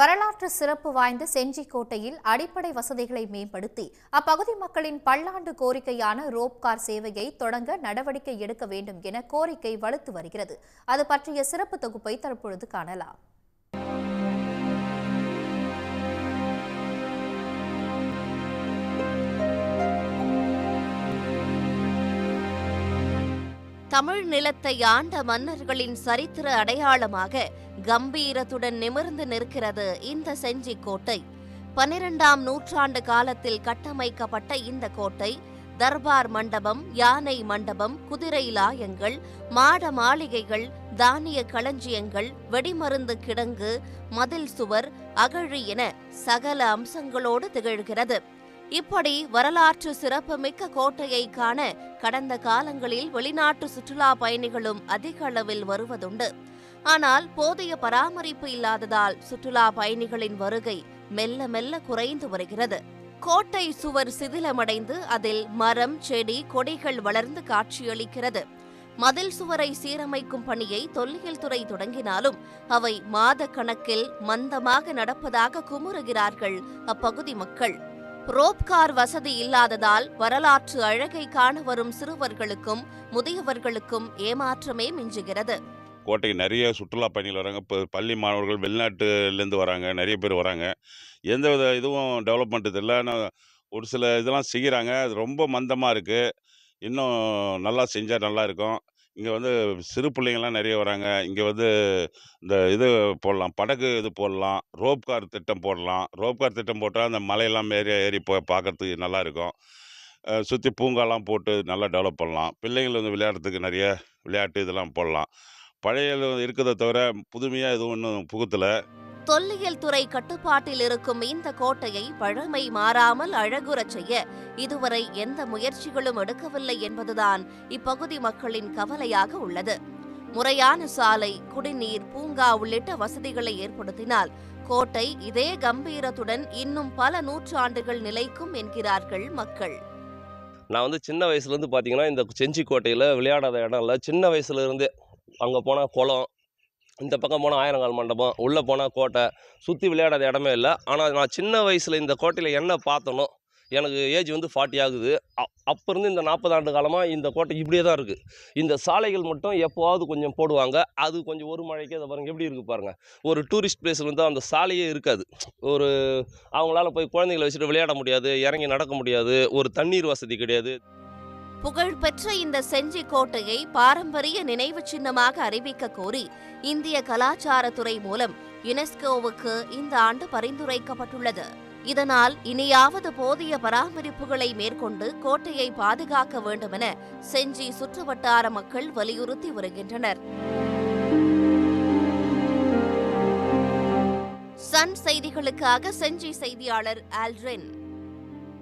வரலாற்று சிறப்பு வாய்ந்த செஞ்சிக்கோட்டையில் அடிப்படை வசதிகளை மேம்படுத்தி அப்பகுதி மக்களின் பல்லாண்டு கோரிக்கையான ரோப் கார் சேவையை தொடங்க நடவடிக்கை எடுக்க வேண்டும் என கோரிக்கை வலுத்து வருகிறது. அது பற்றிய சிறப்பு தொகுப்பை தற்பொழுது காணலாம். தமிழ் நிலத்தை ஆண்ட மன்னர்களின் சரித்திர அடையாளமாக கம்பீரத்துடன் நிமிர்ந்து நிற்கிறது இந்த செஞ்சி கோட்டை. பனிரெண்டாம் நூற்றாண்டு காலத்தில் கட்டமைக்கப்பட்ட இந்த கோட்டை தர்பார் மண்டபம் யானை மண்டபம் குதிரை லாயங்கள் மாட மாளிகைகள் தானிய களஞ்சியங்கள் வெடிமருந்து கிடங்கு மதில் சுவர் அகழி என சகல அம்சங்களோடு திகழ்கிறது. இப்படி வரலாற்று சிறப்புமிக்க கோட்டையை காண கடந்த காலங்களில் வெளிநாட்டு சுற்றுலா பயணிகளும் அதிக அளவில் வருவதுண்டு. ஆனால் போதிய பராமரிப்பு இல்லாததால் சுற்றுலா பயணிகளின் வருகை மெல்ல மெல்ல குறைந்து வருகிறது. கோட்டை சுவர் சிதிலமடைந்து அதில் மரம் செடி கொடிகள் வளர்ந்து காட்சியளிக்கிறது. மதில் சுவரை சீரமைக்கும் பணியை தொல்லியல் துறை தொடங்கினாலும் அவை மாத கணக்கில் மந்தமாக நடப்பதாக குமுறுகிறார்கள் அப்பகுதி மக்கள். ரோப் கார் வசதி இல்லாததால் வரலாற்று அழகை காண வரும் சிறுவர்களுக்கும் முதியவர்களுக்கும் ஏமாற்றமே மிஞ்சுகிறது. கோட்டைக்கு நிறைய சுற்றுலா பயணிகள் வராங்க. இப்போ பள்ளி மாணவர்கள் வெளிநாட்டுலேருந்து வராங்க. நிறைய பேர் வராங்க. எந்த வித இதுவும் டெவலப்மெண்ட் இல்லை. ஆனால் ஒரு சில இதெல்லாம் செய்கிறாங்க அது ரொம்ப மந்தமாக இருக்குது இன்னும் நல்லா செஞ்சால் நல்லா இருக்கும். இங்கே வந்து சிறு பிள்ளைங்கள்லாம் நிறைய வராங்க. இங்கே வந்து இந்த இது போடலாம் படகு இது போடலாம் ரோப் கார் திட்டம் போடலாம். ரோப் கார் திட்டம் போட்டால் அந்த மலையெல்லாம் ஏறி ஏறி போய் பார்க்கறதுக்கு நல்லாயிருக்கும் சுற்றி பூங்காலாம் போட்டு நல்லா டெவலப் பண்ணலாம். பிள்ளைங்கள் வந்து விளையாடுறதுக்கு நிறைய விளையாட்டு இதெல்லாம் போடலாம். பழைய இருக்கிறத தவிர புதுமையாக எதுவும் ஒன்றும் புகுத்தலை. தொல்லியல் துறை கட்டுப்பாட்டில் இருக்கும் இந்த கோட்டையை பழமை மாறாமல் அழகுறச் செய்ய இதுவரை எந்த முயற்சிகளும் எடுக்கவில்லை என்பதுதான் இப்பகுதி மக்களின் கவலையாக உள்ளது. முறையான சாலை குடிநீர் பூங்கா உள்ளிட்ட வசதிகளை ஏற்படுத்தினால் கோட்டை இதே கம்பீரத்துடன் இன்னும் பல நூற்றாண்டுகள் நிலைக்கும் என்கிறார்கள் மக்கள். நான் வந்து சின்ன வயசுலேருந்து பார்த்தீங்கன்னா இந்த செஞ்சி கோட்டையில் விளையாடாத இடம் இல்லை சின்ன வயசுலேருந்தே அங்கே போனால் குளம் இந்த பக்கம் போனால் ஆயிரங்கால் மண்டபம் உள்ளே போனால் கோட்டை சுற்றி விளையாடாத இடமே இல்லை. ஆனால் நான் சின்ன வயசில் இந்த கோட்டையில் என்ன பார்த்தனோ எனக்கு ஏஜ் வந்து ஃபார்ட்டி ஆகுது. அ- இருந்து இந்த நாற்பது ஆண்டு காலமாக இந்த கோட்டை இப்படியே தான் இருக்குது இந்த சாலைகள் மட்டும் எப்போவாவது கொஞ்சம் போடுவாங்க. அது கொஞ்சம் ஒரு மழைக்கு அதை பாருங்கள் எப்படி இருக்குது பாருங்கள் ஒரு டூரிஸ்ட் பிளேஸில் வந்து அந்த சாலையே இருக்காது. ஒரு அவங்களால போய் குழந்தைங்களை வச்சுட்டு விளையாட முடியாது இறங்கி நடக்க முடியாது. ஒரு தண்ணீர் வசதி கிடையாது. புகழ்பெற்ற இந்த செஞ்சி கோட்டையை பாரம்பரிய நினைவு சின்னமாக அறிவிக்க கோரி இந்திய கலாச்சாரத்துறை மூலம் யுனெஸ்கோவுக்கு இந்த ஆண்டு பரிந்துரைக்கப்பட்டுள்ளது. இதனால் இனியாவது போதிய பராமரிப்புகளை மேற்கொண்டு கோட்டையை பாதுகாக்க வேண்டுமென செஞ்சி சுற்றுவட்டார மக்கள் வலியுறுத்தி வருகின்றனர். சன் செய்திகளுக்காக செஞ்சி செய்தியாளர் ஆல்ட்ரின்.